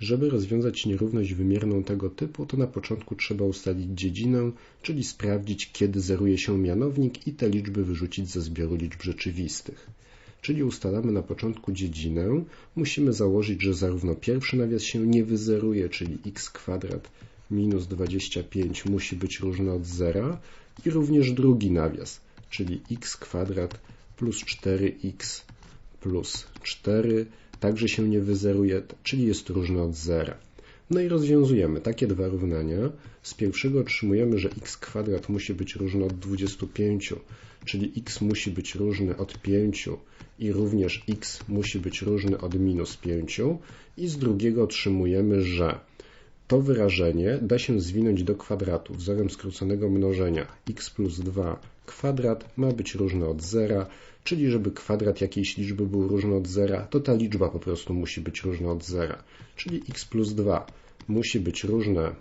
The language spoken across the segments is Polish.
Żeby rozwiązać nierówność wymierną tego typu, to na początku trzeba ustalić dziedzinę, czyli sprawdzić, kiedy zeruje się mianownik i te liczby wyrzucić ze zbioru liczb rzeczywistych. Czyli ustalamy na początku dziedzinę, musimy założyć, że zarówno pierwszy nawias się nie wyzeruje, czyli x kwadrat minus 25 musi być różny od zera i również drugi nawias, czyli x kwadrat plus 4x plus 4 także się nie wyzeruje, czyli jest różny od zera. No i rozwiązujemy takie dwa równania. Z pierwszego otrzymujemy, że x kwadrat musi być różny od 25, czyli x musi być różny od 5 i również x musi być różny od minus 5. I z drugiego otrzymujemy, że to wyrażenie da się zwinąć do kwadratu wzorem skróconego mnożenia x plus 2 kwadrat ma być różny od zera, czyli żeby kwadrat jakiejś liczby był różny od zera, to ta liczba po prostu musi być różna od zera, czyli x plus 2 musi być różne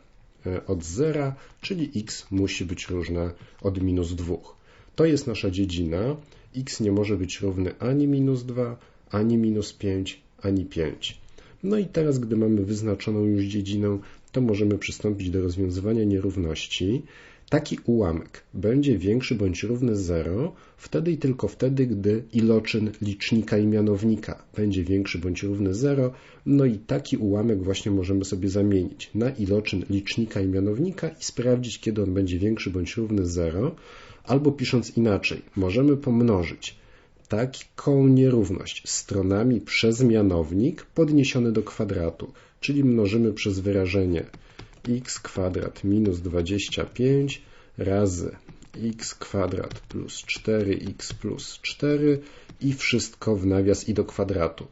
e, od zera, czyli x musi być różne od minus 2. To jest nasza dziedzina. x nie może być równy ani minus 2, ani minus 5, ani 5. No i teraz, gdy mamy wyznaczoną już dziedzinę, to możemy przystąpić do rozwiązywania nierówności. Taki ułamek będzie większy bądź równy 0 wtedy i tylko wtedy, gdy iloczyn licznika i mianownika będzie większy bądź równy 0. No i taki ułamek właśnie możemy sobie zamienić na iloczyn licznika i mianownika i sprawdzić, kiedy on będzie większy bądź równy 0. Albo pisząc inaczej, możemy pomnożyć taką nierówność stronami przez mianownik podniesiony do kwadratu, czyli mnożymy przez wyrażenie x kwadrat minus 25 razy x kwadrat plus 4x plus 4 i wszystko w nawias i do kwadratu.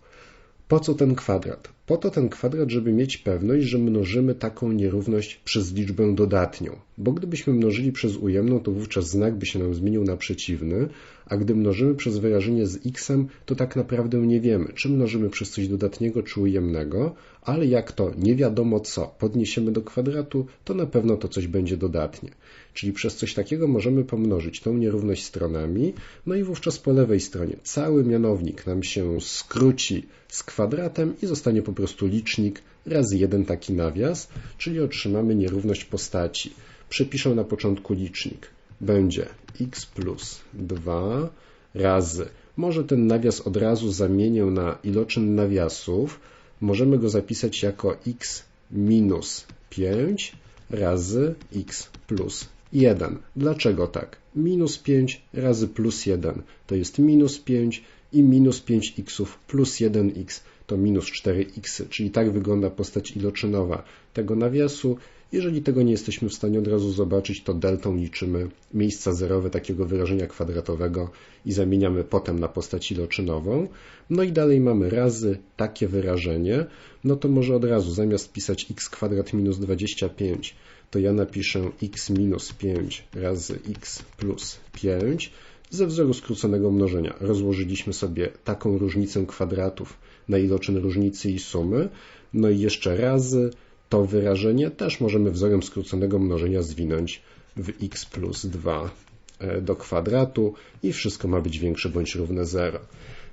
Po co ten kwadrat? Po to ten kwadrat, żeby mieć pewność, że mnożymy taką nierówność przez liczbę dodatnią. Bo gdybyśmy mnożyli przez ujemną, to wówczas znak by się nam zmienił na przeciwny, a gdy mnożymy przez wyrażenie z x, to tak naprawdę nie wiemy, czy mnożymy przez coś dodatniego, czy ujemnego, ale jak to nie wiadomo co podniesiemy do kwadratu, to na pewno to coś będzie dodatnie. Czyli przez coś takiego możemy pomnożyć tą nierówność stronami, no i wówczas po lewej stronie cały mianownik nam się skróci z kwadratem i zostanie po prostu licznik razy jeden taki nawias, czyli otrzymamy nierówność postaci. Przepiszę na początku licznik. Będzie x plus 2 razy. Może ten nawias od razu zamienię na iloczyn nawiasów. Możemy go zapisać jako x minus 5 razy x plus 1. Dlaczego tak? Minus 5 razy plus 1 to jest minus 5 i minus 5x plus 1x to minus 4x, czyli tak wygląda postać iloczynowa tego nawiasu. Jeżeli tego nie jesteśmy w stanie od razu zobaczyć, to deltą liczymy miejsca zerowe takiego wyrażenia kwadratowego i zamieniamy potem na postać iloczynową. No i dalej mamy razy takie wyrażenie, no to może od razu zamiast pisać x kwadrat minus 25, to ja napiszę x minus 5 razy x plus 5 ze wzoru skróconego mnożenia. Rozłożyliśmy sobie taką różnicę kwadratów na iloczyn różnicy i sumy. No i jeszcze razy to wyrażenie też możemy wzorem skróconego mnożenia zwinąć w x plus 2 e, do kwadratu i wszystko ma być większe bądź równe 0.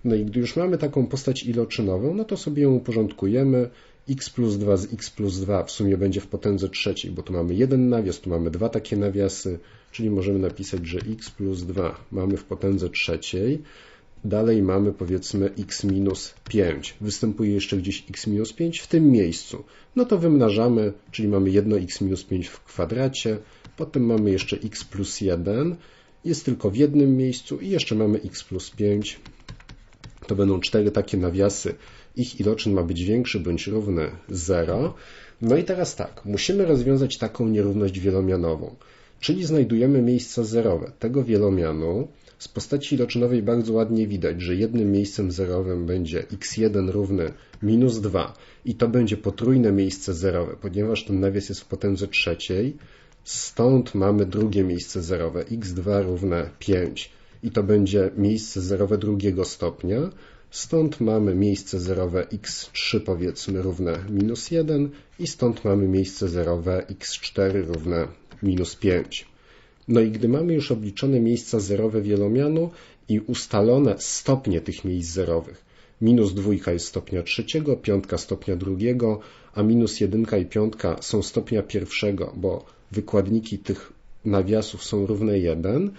No i gdy już mamy taką postać iloczynową, no to sobie ją uporządkujemy. x plus 2 z x plus 2 w sumie będzie w potędze trzeciej, bo tu mamy jeden nawias, tu mamy dwa takie nawiasy, czyli możemy napisać, że x plus 2 mamy w potędze trzeciej. Dalej mamy powiedzmy x minus 5. Występuje jeszcze gdzieś x minus 5 w tym miejscu. No to wymnażamy, czyli mamy 1x minus 5 w kwadracie. Potem mamy jeszcze x plus 1. Jest tylko w jednym miejscu i jeszcze mamy x plus 5 to będą cztery takie nawiasy. Ich iloczyn ma być większy bądź równy 0. No i teraz tak, musimy rozwiązać taką nierówność wielomianową, czyli znajdujemy miejsca zerowe tego wielomianu. Z postaci iloczynowej bardzo ładnie widać, że jednym miejscem zerowym będzie x1 równy minus 2 i to będzie potrójne miejsce zerowe, ponieważ ten nawias jest w potędze trzeciej. Stąd mamy drugie miejsce zerowe, x2 równe 5 i to będzie miejsce zerowe drugiego stopnia. Stąd mamy miejsce zerowe x3 powiedzmy równe minus 1 i stąd mamy miejsce zerowe x4 równe minus 5. No i gdy mamy już obliczone miejsca zerowe wielomianu i ustalone stopnie tych miejsc zerowych, Minus dwójka jest stopnia trzeciego, piątka stopnia drugiego, a minus jedynka i piątka są stopnia pierwszego, bo wykładniki tych nawiasów są równe 1,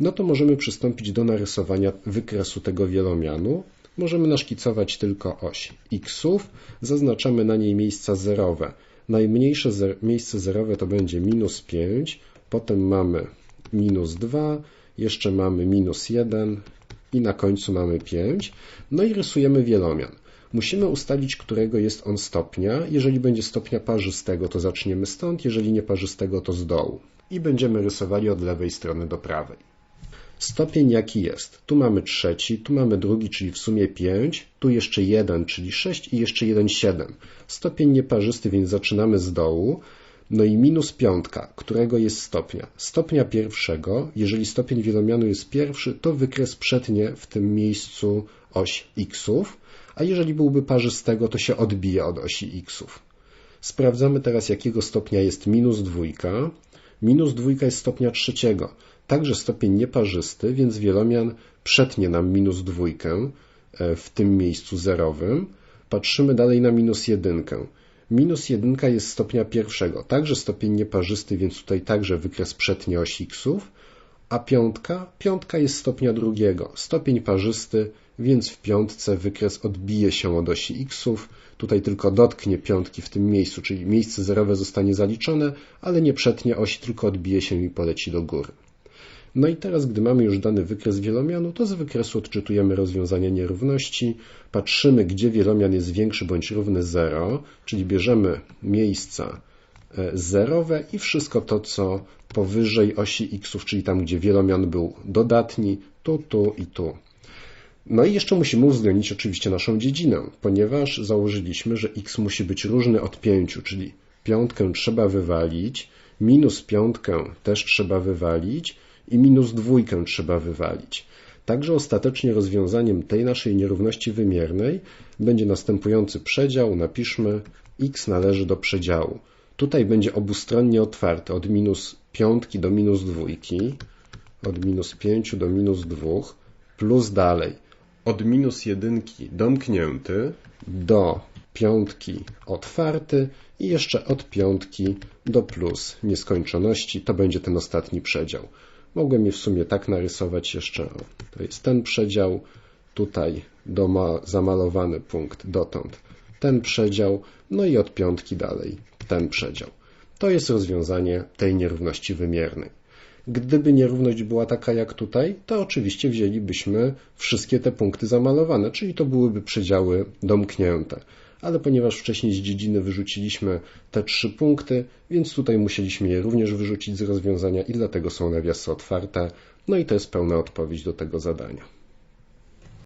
no to możemy przystąpić do narysowania wykresu tego wielomianu. Możemy naszkicować tylko oś xów, zaznaczamy na niej miejsca zerowe. Najmniejsze zer miejsce zerowe to będzie minus 5, potem mamy minus 2, jeszcze mamy minus 1 i na końcu mamy 5. No i rysujemy wielomian. Musimy ustalić, którego jest on stopnia. Jeżeli będzie stopnia parzystego, to zaczniemy stąd, jeżeli nieparzystego, to z dołu. I będziemy rysowali od lewej strony do prawej. Stopień jaki jest? Tu mamy trzeci, tu mamy drugi, czyli w sumie 5, tu jeszcze jeden, czyli 6 i jeszcze jeden 7. Stopień nieparzysty, więc zaczynamy z dołu. No i minus piątka, którego jest stopnia? Stopnia pierwszego, jeżeli stopień wielomianu jest pierwszy, to wykres przetnie w tym miejscu oś xów, a jeżeli byłby parzystego, to się odbije od osi xów. Sprawdzamy teraz, jakiego stopnia jest minus dwójka. Minus dwójka jest stopnia trzeciego, także stopień nieparzysty, więc wielomian przetnie nam minus dwójkę e, w tym miejscu zerowym. Patrzymy dalej na minus jedynkę. Minus jedynka jest stopnia pierwszego, także stopień nieparzysty, więc tutaj także wykres przetnie osi xów, a piątka? Piątka jest stopnia drugiego, stopień parzysty, więc w piątce wykres odbije się od osi xów, tutaj tylko dotknie piątki w tym miejscu, czyli miejsce zerowe zostanie zaliczone, ale nie przetnie osi, tylko odbije się i poleci do góry. No i teraz, gdy mamy już dany wykres wielomianu, to z wykresu odczytujemy rozwiązanie nierówności, patrzymy, gdzie wielomian jest większy bądź równy 0, czyli bierzemy miejsca e, zerowe i wszystko to, co powyżej osi xów, czyli tam, gdzie wielomian był dodatni, tu, tu i tu. No i jeszcze musimy uwzględnić oczywiście naszą dziedzinę, ponieważ założyliśmy, że x musi być różny od 5, czyli piątkę trzeba wywalić, minus piątkę też trzeba wywalić i minus dwójkę trzeba wywalić. Także ostatecznie rozwiązaniem tej naszej nierówności wymiernej będzie następujący przedział. Napiszmy x należy do przedziału. Tutaj będzie obustronnie otwarty od minus piątki do minus dwójki, od minus 5 do minus 2, plus dalej od minus jedynki domknięty do piątki otwarty i jeszcze od piątki do plus nieskończoności. To będzie ten ostatni przedział. Mogłem je w sumie tak narysować jeszcze. To jest ten przedział, tutaj doma zamalowany punkt dotąd ten przedział, no i od piątki dalej ten przedział. To jest rozwiązanie tej nierówności wymiernej. Gdyby nierówność była taka jak tutaj, to oczywiście wzięlibyśmy wszystkie te punkty zamalowane, czyli to byłyby przedziały domknięte. Ale ponieważ wcześniej z dziedziny wyrzuciliśmy te trzy punkty, więc tutaj musieliśmy je również wyrzucić z rozwiązania i dlatego są nawiasy otwarte. No i to jest pełna odpowiedź do tego zadania.